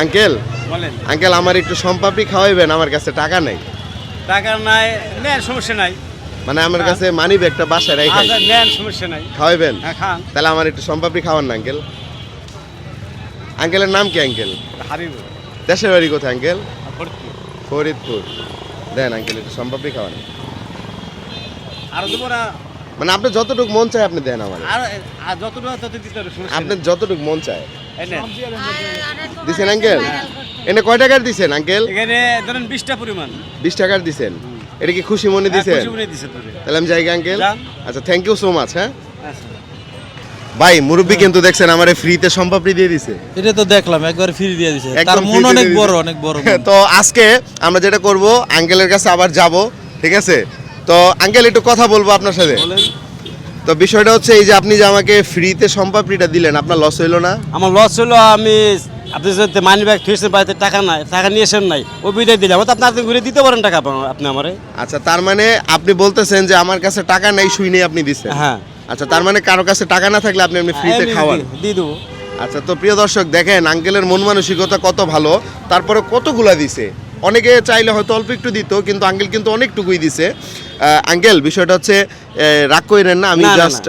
Uncle? বলেন। Uncle আমার একটু সম্পাপড়ি খাওয়াইবেন আমার কাছে টাকা নেই। টাকা নাই নেন সমস্যা নাই। মানে আমার কাছে মানি ব্যাগটা বাসায় রাখাই আচ্ছা নেন সমস্যা নাই। খাওয়াইবেন? হ্যাঁ খান। তাহলে আমার একটু সম্পাপড়ি খাওয়ান না আঙ্কেল। আঙ্কেলের নাম কি আঙ্কেল? হাবিব দেশের বাড়ি কোথায় আঙ্কেল? ফরিদপুর। ফরিদপুর। দেন আঙ্কেল একটু সম্পাপড়ি খাওয়ান। আর দেবো না মানে আপনি যতটুকু মন চায় আপনি দেন আমার। আর যতটুকু তত দিতে হবে আপনি যতটুকু মন চায়। দিছেন আঙ্কেল? এনে কয় টাকার দিছেন আঙ্কেল? এখানে ধরেন বিশটা পরিমাণ। বিশ টাকার দিছেন। এটা কি খুশি মনে হ্যাঁ, দিছেন মনে তাহলে আমি যাই আঙ্কেল। আচ্ছা থ্যাংক ইউ সো মাচ হ্যাঁ? আচ্ছা ভাই মুরব্বী কিন্তু দেখছেন আমারে ফ্রিতে সম্পাপড়ি দিয়ে দিছে। এটা তো দেখলাম একবার ফ্রি দিয়ে দিছে। তার মন অনেক বড় অনেক বড় তো আজকে আমরা যেটা করব আঙ্কেলের কাছে আবার যাব ঠিক আছে? তো আঙ্কেল একটু কথা বলব আপনার সাথে। বলেন। তো বিষয়টা হচ্ছে এই যে আপনি যে আমাকে ফ্রিতে সম্পাপড়িটা দিলেন আপনার লস হইল না? আমার লস হলো আমি আপনি যদি মানি ব্যাগ থুয়েছেন বাড়িতে টাকা নাই টাকা নিয়েছেন নাই ও বিদায় দিলাম। তো আপনি আপনি ঘুরে দিতে পারেন টাকা আপনি- আপনি আমারে। আচ্ছা তার মানে আপনি বলতেছেন যে আমার কাছে টাকা নাই শুই নেই আপনি দিচ্ছেন হ্যাঁ। আচ্ছা তার মানে কারও কাছে টাকা না থাকলে আপনি এমনি ফ্রিতে খাওয়ান। দিয়ে দেবো। আচ্ছা তো প্রিয় দর্শক দেখেন আঙ্কেলের মন মানসিকতা কত ভালো তারপরে কতগুলা দিছে? অনেকে চাইলে হয়তো অল্প একটু দিত কিন্তু আঙ্কেল কিন্তু অনেকটুকুই দিছে। আঙ্কেল বিষয়টা হচ্ছে রাগ করেন না আমি জাস্ট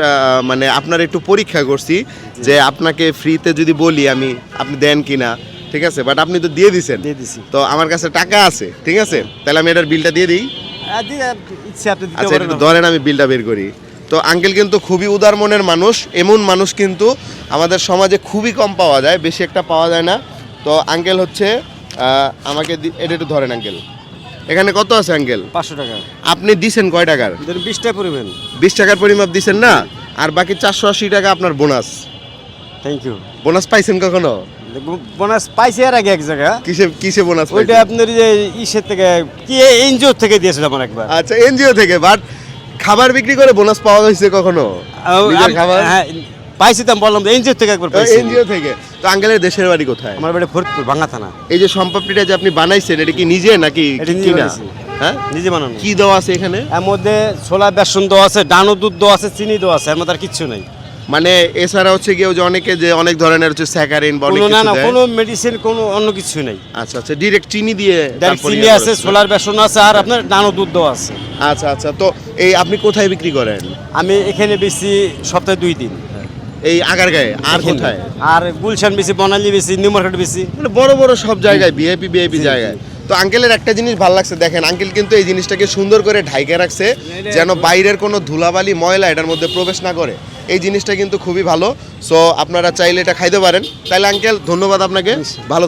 মানে আপনার একটু পরীক্ষা করছি যে আপনাকে ফ্রিতে যদি বলি আমি আপনি দেন কিনা ঠিক আছে? বাট আপনি তো দিয়ে দিছেন। দিয়ে দিছি। তো আমার কাছে টাকা আছে ঠিক আছে? তাহলে আমি এটার বিলটা দিয়ে দিই। আচ্ছা ধরেন আমি বিলটা বের করি। তো আঙ্কেল কিন্তু খুবই উদার মনের মানুষ এমন মানুষ কিন্তু আমাদের সমাজে খুবই কম পাওয়া যায় বেশি একটা পাওয়া যায় না। তো আঙ্কেল হচ্ছে আমাকে এটা একটু ধরেন আঙ্কেল এখানে কত আছে আঙ্কেল পাঁচশো টাকা। আপনি দিছেন কয় টাকার? ধরেন বিশটা পরিমাণ। বিশ টাকার পরিমাপ দিছেন না? আর বাকি চারশো আশি টাকা আপনার বোনাস। থ্যাংক ইউ বোনাস পাইছেন কখনো? বোনাস পাইছে এর আগে এক জায়গা কিসে কিসে বোনাস ওইটা আপনার যে ইসের থেকে কি এনজিও থেকে দিয়েছিল আমার একবার। আচ্ছা এনজিও থেকে বাট খাবার বিক্রি করে বোনাস পাওয়া গেছে কখনো? খাবার? হ্যাঁ পাইছি তো বললাম এনজিও থেকে একবার পাইছি। এনজিও থেকে। তো আঙ্কেলের দেশের বাড়ি কোথায়? আমার বাড়ি ফরিদপুর ভাঙ্গা থানা। এই যে সম্পাপড়িটা যে আপনি বানাইছেন এটা কি নিজে নাকি কিনা? হ্যাঁ? নিজে বানানো। কি দেওয়া আছে এখানে? এর মধ্যে ছোলা বেসন দেওয়া আছে ডানো দুধ দেওয়া আছে চিনি দেওয়া আছে এর মধ্যে আর কিচ্ছু নাই। মানে এছাড়া হচ্ছে কি যে অনেকে যে অনেক ধরনের হচ্ছে স্যাকারিন বা অনেক না না কোনো মেডিসিন কোনো অন্য কিছু নাই। আচ্ছা আচ্ছা ডিরেক্ট চিনি দিয়ে ডাইরেক্ট চিনি ইয়ে আছে। ছোলার বেসন আছে আর আপনার ডানো দুধ দেওয়া আছে। আচ্ছা আচ্ছা তো এই আপনি কোথায় বিক্রি করেন? আমি এখানে বেশি সপ্তাহে দুই দিন। এই আগারগাঁয়ে আর কোথায়? আর গুলশান বেশি বনালি বেশি নিউ মার্কেট বেশি। মানে বড় বড় সব জায়গায় ভিআইপি ভিআইপি জায়গায়। তো আঙ্কেলের একটা জিনিস ভালো লাগছে দেখেন আঙ্কেল কিন্তু এই জিনিসটাকে সুন্দর করে ঢাইকে রাখছে যেন বাইরের কোনো ধুলাবালি ময়লা এটার মধ্যে প্রবেশ না করে। এই জিনিসটা কিন্তু খুবই ভালো। সো আপনারা চাইলে এটা খাইতে পারেন। তাহলে আঙ্কেল ধন্যবাদ আপনাকে। ভালো